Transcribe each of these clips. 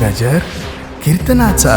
गजर कीर्तनाचा.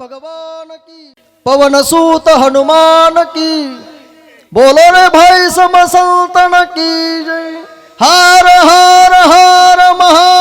भगवान की। पवन सूत हनुमान की। बोलो रे भाई समसंतन की जय। हार हार हार महा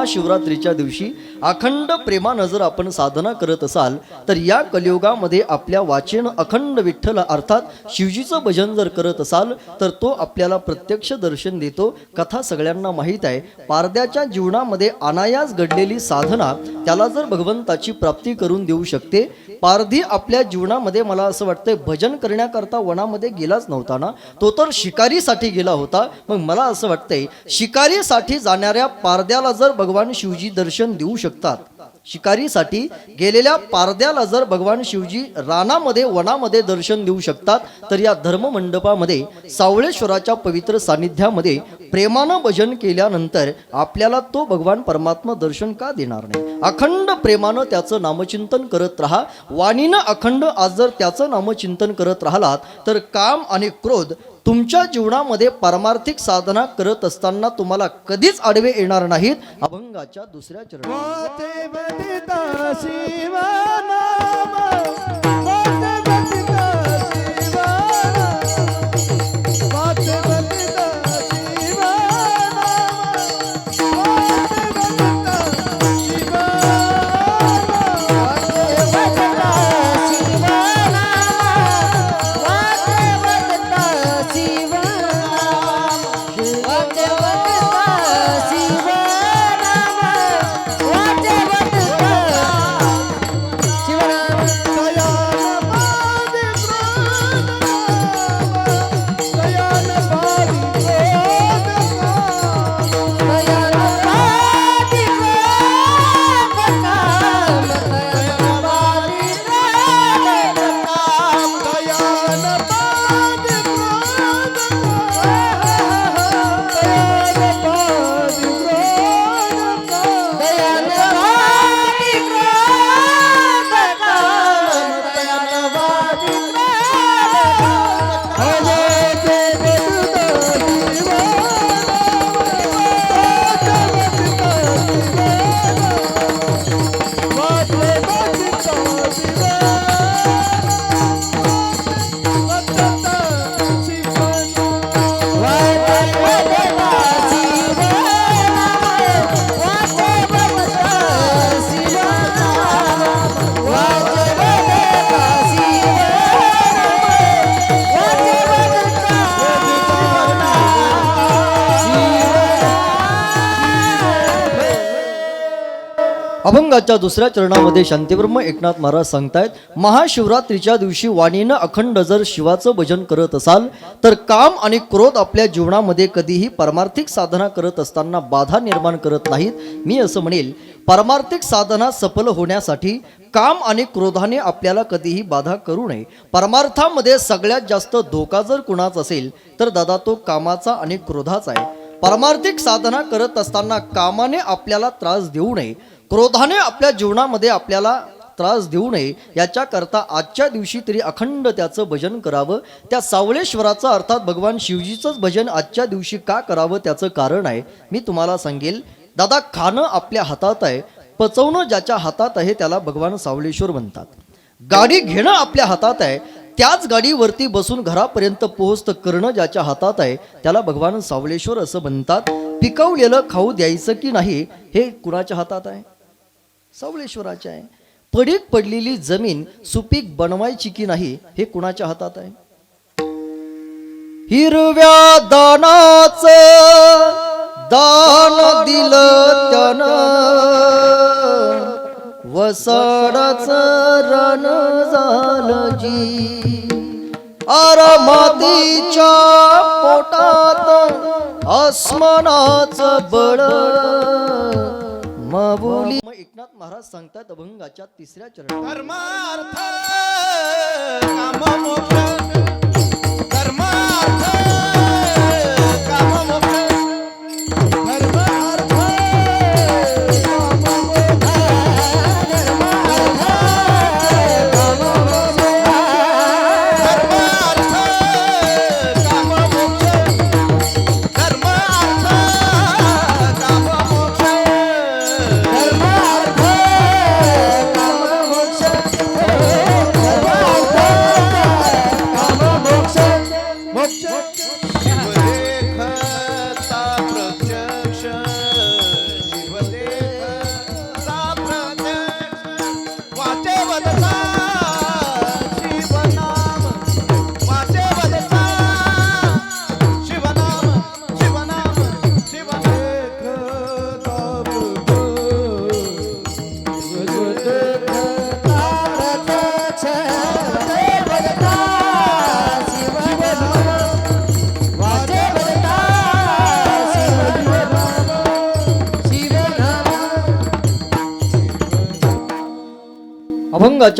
महाशिवरात्रीच्या दिवशी अखंड प्रेमानं जर आपण साधना करत असाल तर या कलियुगामध्ये आपल्या वाचेन अखंड विठ्ठल अर्थात शिवजीचं भजन जर करत असाल तर तो आपल्याला प्रत्यक्ष दर्शन देतो. कथा सगळ्यांना माहीत आहे. पारद्याच्या जीवनामध्ये अनायास घडलेली साधना त्याला जर भगवंताची प्राप्ती करून देऊ शकते. पारधी आपल्या जीवनामध्ये मला असं वाटतंय भजन करण्याकरता वनामध्ये गेलाच नव्हता ना? तो तर शिकारीसाठी गेला होता. मग मला असं वाटतंय शिकारीसाठी जाणाऱ्या पारद्याला जर भगवान शिवजी दर्शन देऊ शकतात. शिकारीसाठी गेलेल्या पारद्याला जर भगवान शिवजी रानामध्ये वनामध्ये दर्शन देऊ शकतात तर या धर्म मंडपामध्ये सावळेश्वराच्या पवित्र सानिध्यामध्ये प्रेमानं भजन केल्यानंतर आपल्याला तो भगवान परमात्मा दर्शन का देणार नाही? अखंड प्रेमानं त्याचं नामचिंतन करत राहा. वाणीनं अखंड आज जर त्याचं नामचिंतन करत राहिलात तर काम आणि क्रोध तुमच्या जीवनामध्ये पारमार्थिक साधना करत असताना तुम्हाला कधीच आडवे येणार नाहीत. अभंगाच्या दुसऱ्या चरणी त्या दुसऱ्या चरणामध्ये शांतीब्रह्म एकनाथ महाराज सांगतायत महाशिवरात्रीच्या दिवशी वाणीनं अखंड जर शिवाचं भजन करत असाल तर काम आणि क्रोध आपल्या जीवनामध्ये कधीही परमार्थिक साधना करत असताना बाधा निर्माण करत नाहीत. मी असं म्हणेल परमार्थिक साधना सफल होण्यासाठी काम आणि क्रोधाने आपल्याला कधीही बाधा करू नये. परमार्थामध्ये सगळ्यात जास्त धोका जर कुणाचा असेल तर दादा तो कामाचा आणि क्रोधाचा आहे. परमार्थिक साधना करत असताना कामाने आपल्याला त्रास देऊ नये. क्रोधाने आपल्या जीवनामध्ये आपल्याला त्रास देऊ नये याच्याकरता आजच्या दिवशी तरी अखंड त्याचं भजन करावं. त्या सावळेश्वराचं अर्थात भगवान शिवजीचंच भजन आजच्या दिवशी का करावं त्याचं कारण आहे मी तुम्हाला सांगेल. दादा खाणं आपल्या हातात आहे पचवणं ज्याच्या हातात आहे त्याला भगवान सावळेश्वर म्हणतात. गाडी घेणं आपल्या हातात आहे त्याच गाडीवरती बसून घरापर्यंत पोहोचतं करणं ज्याच्या हातात आहे त्याला भगवान सावळेश्वर असं म्हणतात. पिकवलेलं खाऊ द्यायचं की नाही हे कुणाच्या हातात आहे? सावळेश्वराच्या आहे. पडीक पडलेली जमीन सुपीक बनवायची की नाही हे कुणाच्या हातात आहे? हिरव्या दानाच दान दिलं त्यान. वसाडाच रण झालं जी. अर मातीच्या पोटात आसमानाच बळ. माबुली एकनाथ महाराज सांगतात अभंगाच्या तिसऱ्या चरणात.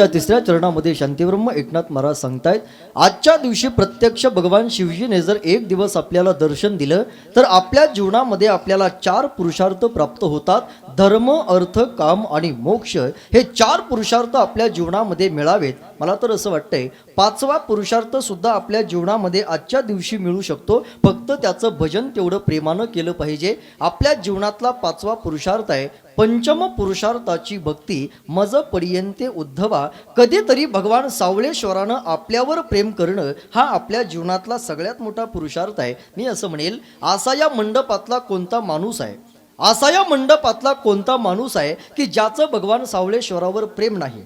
अभंगाच्या तिसऱ्या चरणामध्ये शांतीब्रह्म एकनाथ महाराज सांगतायत आजच्या दिवशी प्रत्यक्ष भगवान शिवजीने जर एक दिवस आपल्याला दर्शन दिलं तर आपल्या जीवनामध्ये आपल्याला चार पुरुषार्थ प्राप्त होतात धर्म अर्थ काम आणि मोक्ष. हे चार पुरुषार्थ आपल्या जीवनामध्ये मिळावेत. मला तर असं वाटतंय पाचवा पुरुषार्थ सुद्धा आपल्या जीवनामध्ये आजच्या दिवशी मिळू शकतो. फक्त त्याचं भजन तेवढं प्रेमानं केलं पाहिजे. आपल्या जीवनातला पाचवा पुरुषार्थ आहे पंचम पुरुषार्थाची भक्ती मज पडियंते उद्धवा. कधीतरी भगवान सावळेश्वरानं आपल्यावर प्रेम करणं हा आपल्या जीवनातला सगळ्यात मोठा पुरुषार्थ आहे. मी असं म्हणेल असा या मंडपातला कोणता माणूस आहे? असा या मंडपातला कोणता माणूस आहे की ज्याचं भगवान सावळेश्वरावर प्रेम नाही?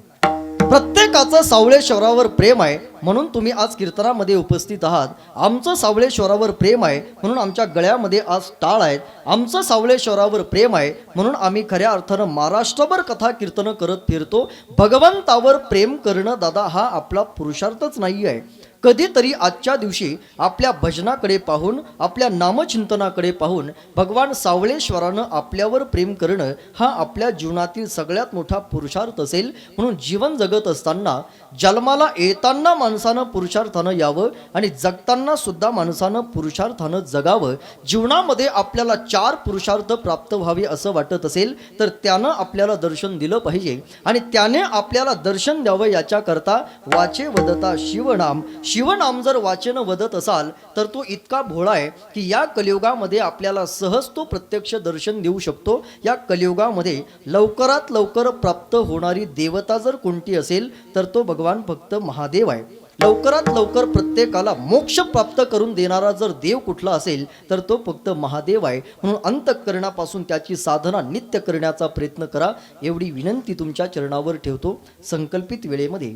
प्रत्येकाचं सावळेश्वरावर प्रेम आहे म्हणून तुम्ही आज कीर्तनामध्ये उपस्थित आहात. आमचं सावळेश्वरावर प्रेम आहे म्हणून आमच्या गळ्यामध्ये आज टाळ आहेत. आमचं सावळेश्वरावर प्रेम आहे म्हणून आम्ही खऱ्या अर्थानं महाराष्ट्रभर कथा कीर्तनं करत फिरतो. भगवंतावर प्रेम करणं दादा हा आपला पुरुषार्थच नाही आहे कधीतरी आजच्या दिवशी आपल्या भजनाकडे पाहून आपल्या नामचिंतनाकडे पाहून भगवान सावळेश्वरानं आपल्यावर प्रेम करणं हा आपल्या जीवनातील सगळ्यात मोठा पुरुषार्थ असेल म्हणून जीवन जगत असताना जन्माला येताना माणसानं पुरुषार्थानं यावं आणि जगताना सुद्धा माणसानं पुरुषार्थानं जगावं. जीवनामध्ये आपल्याला चार पुरुषार्थ प्राप्त व्हावे असं वाटत असेल तर त्यानं आपल्याला दर्शन दिलं पाहिजे. आणि त्याने आपल्याला दर्शन द्यावं याच्याकरता वाचे वदता शिवनाम. शिवनाम जर वाचेनं वदत असाल तर तो इतका भोळा आहे की या कलियुगामध्ये आपल्याला सहज तो प्रत्यक्ष दर्शन देऊ शकतो. या कलियुगामध्ये लवकरात लवकर प्राप्त होणारी देवता जर कोणती असेल तर तो भगवान फक्त महादेव आहे. लवकरात लवकर प्रत्येकाला मोक्ष प्राप्त करून देणारा जर देव कुठला असेल तर तो फक्त महादेव आहे. म्हणून अंतकरणापासून त्याची साधना नित्य करण्याचा प्रयत्न करा. एवढी विनंती तुमच्या चरणावर ठेवतो. संकल्पित वेळेमध्ये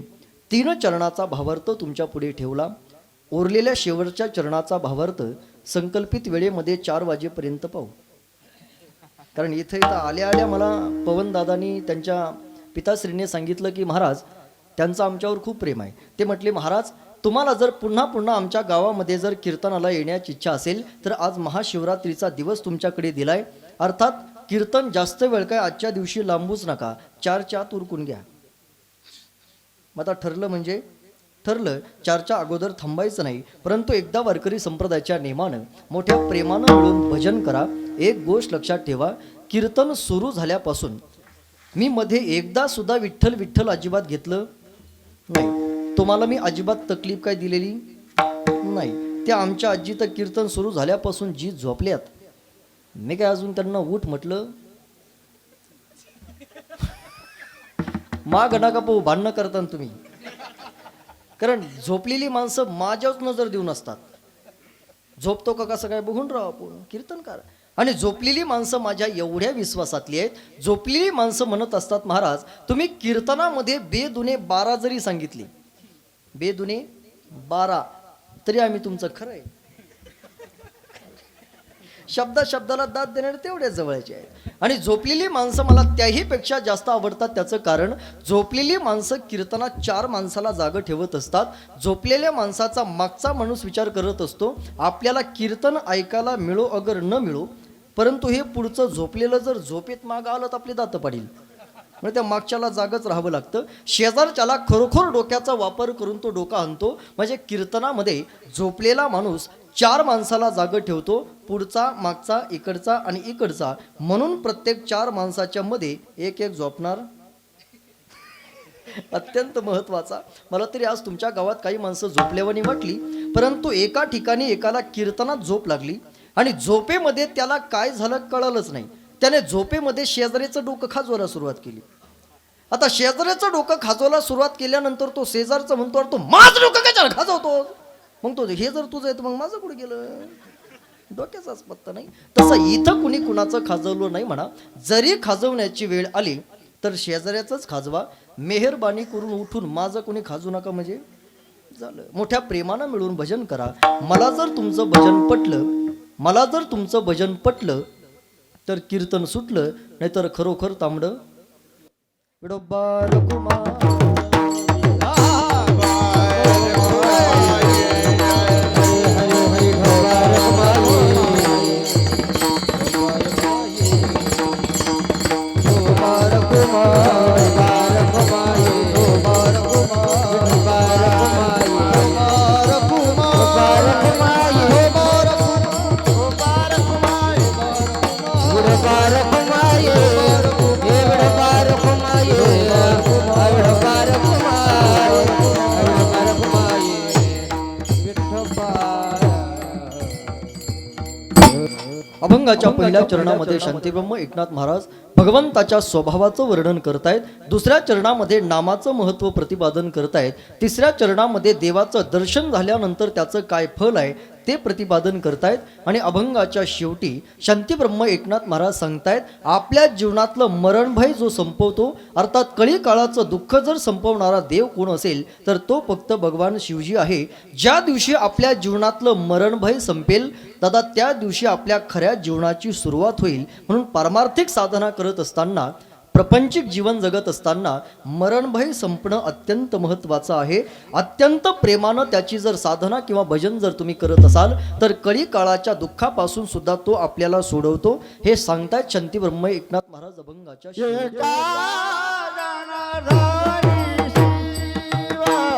तीन चरणाचा भावार्थ तुमच्यापुढे ठेवला. ओरलेल्या शेवटच्या चरणाचा भावार्थ संकल्पित वेळेमध्ये चार वाजेपर्यंत पाहू. कारण इथं इथं आल्या आल्या मला पवनदादांनी त्यांच्या पिताश्रीने सांगितलं की महाराज त्यांचं आमच्यावर खूप प्रेम आहे. ते म्हटले महाराज तुम्हाला जर पुन्हा पुन्हा आमच्या गावामध्ये जर कीर्तनाला येण्याची इच्छा असेल तर आज महाशिवरात्रीचा दिवस तुमच्याकडे दिलाय. अर्थात कीर्तन जास्त वेळ काय आजच्या दिवशी लांबूच नका. चारच्या आत उरकून घ्या. मग आता ठरलं म्हणजे ठरलं चारच्या अगोदर थांबायचं नाही परंतु एकदा वारकरी संप्रदायाच्या नियमानं मोठ्या प्रेमानं मिळून भजन करा. एक गोष्ट लक्षात ठेवा कीर्तन सुरू झाल्यापासून मी मध्ये एकदा सुद्धा विठ्ठल विठ्ठल अजिबात घेतलं नाही. तुम्हाला मी अजिबात तकलीफ काय दिलेली नाही. त्या आमच्या आजी तर कीर्तन सुरू झाल्यापासून जी झोपल्यात. मी काय अजून त्यांना उठ म्हटलं? माग नका पाहू भांडणं करता तुम्ही. कारण झोपलेली माणसं माझ्याच नजर देऊन असतात. झोपतो का कसं काय? बघून राहा आपण. कीर्तन आणि झोपलेली माणसं माझ्या एवढ्या विश्वासातली आहेत. झोपलेली माणसं म्हणत असतात महाराज तुम्ही कीर्तनामध्ये बेदुने बारा जरी सांगितली बेदुने बारा तरी आम्ही तुमचं खरं आहे. शब्दा शब्दाला दाद देणारे तेवढ्या जवळचे आहेत. आणि झोपलेली माणसं मला त्याही पेक्षा जास्त आवडतात त्याचं कारण झोपलेली माणसं कीर्तनात चार माणसाला जागं ठेवत असतात. झोपलेल्या माणसाचा मागचा माणूस विचार करत असतो आपल्याला कीर्तन ऐकायला मिळो अगर न मिळो परंतु हे पुढचं झोपलेलं जर झोपेत मागं आलं तर आपली दात पडेल. म्हणजे त्या मागच्याला जागच राहावं लागतं. शेजारच्याला खरोखर डोक्याचा वापर करून तो डोका आणतो. म्हणजे कीर्तनामध्ये झोपलेला माणूस चार माणसाला जागं ठेवतो. पुढचा मागचा इकडचा आणि इकडचा. म्हणून प्रत्येक चार माणसाच्या मध्ये एक एक झोपणार. अत्यंत महत्त्वाचा मला तरी आज तुमच्या गावात काही माणसं झोपल्यावानी वाटली. परंतु एका ठिकाणी एकाला कीर्तनात झोप लागली. आणि झोपेमध्ये त्याला काय झालं कळलंच नाही. त्याने झोपेमध्ये शेजारीचं डोकं खाजवायला सुरुवात केली. आता शेजाऱ्याचं डोकं खाजवायला सुरुवात केल्यानंतर तो शेजारचं म्हणतो "अरे तो माझं डोकं कशाला खाजवतो मग तो हे जर तुझं येतं मग माझं कुठे गेलं? डोक्याचाच पत्ता नाही. तसं इथं कुणी कुणाचं खाजवलं नाही म्हणा. जरी खाजवण्याची वेळ आली तर शेजाऱ्याचंच खाजवा. मेहरबानी करून उठून माझं कोणी खाजू नका म्हणजे? झालं. मोठ्या प्रेमानं मिळून भजन करा. मला जर तुमचं भजन पटलं मला जर तुमचं भजन पटलं तर कीर्तन सुटलं नाहीतर खरोखर तांबडं. विडोबा अभंगाच्या पहिल्या चरणामध्ये शांतीब्रह्म एकनाथ महाराज भगवंताच्या स्वभावाचं वर्णन करतायत. दुसऱ्या चरणामध्ये नामाचं महत्त्व प्रतिपादन करतायत. तिसऱ्या चरणामध्ये देवाचं दर्शन झाल्यानंतर त्याचं काय फल आहे ते प्रतिपादन करतायत आणि अभंगाच्या शेवटी शांतीब्रह्म एकनाथ महाराज सांगतायत आपल्या जीवनातलं मरणभय जो संपवतो अर्थात कळी काळाचं दुःख जर संपवणारा देव कोण असेल तर तो फक्त भगवान शिवजी आहे. ज्या दिवशी आपल्या जीवनातलं मरणभय संपेल दादा त्या दिवशी आपल्या खऱ्या जीवनाची सुरुवात होईल म्हणून पारमार्थिक साधना करत असताना प्रपंचिक जीवन जगत असताना मरणभय संपणं अत्यंत महत्त्वाचं आहे अत्यंत प्रेमानं त्याची जर साधना किंवा भजन जर तुम्ही करत असाल तर कळी काळाच्या दुःखापासून सुद्धा तो आपल्याला सोडवतो हे सांगतायत शंती ब्रह्म एकनाथ महाराज अभंगाच्या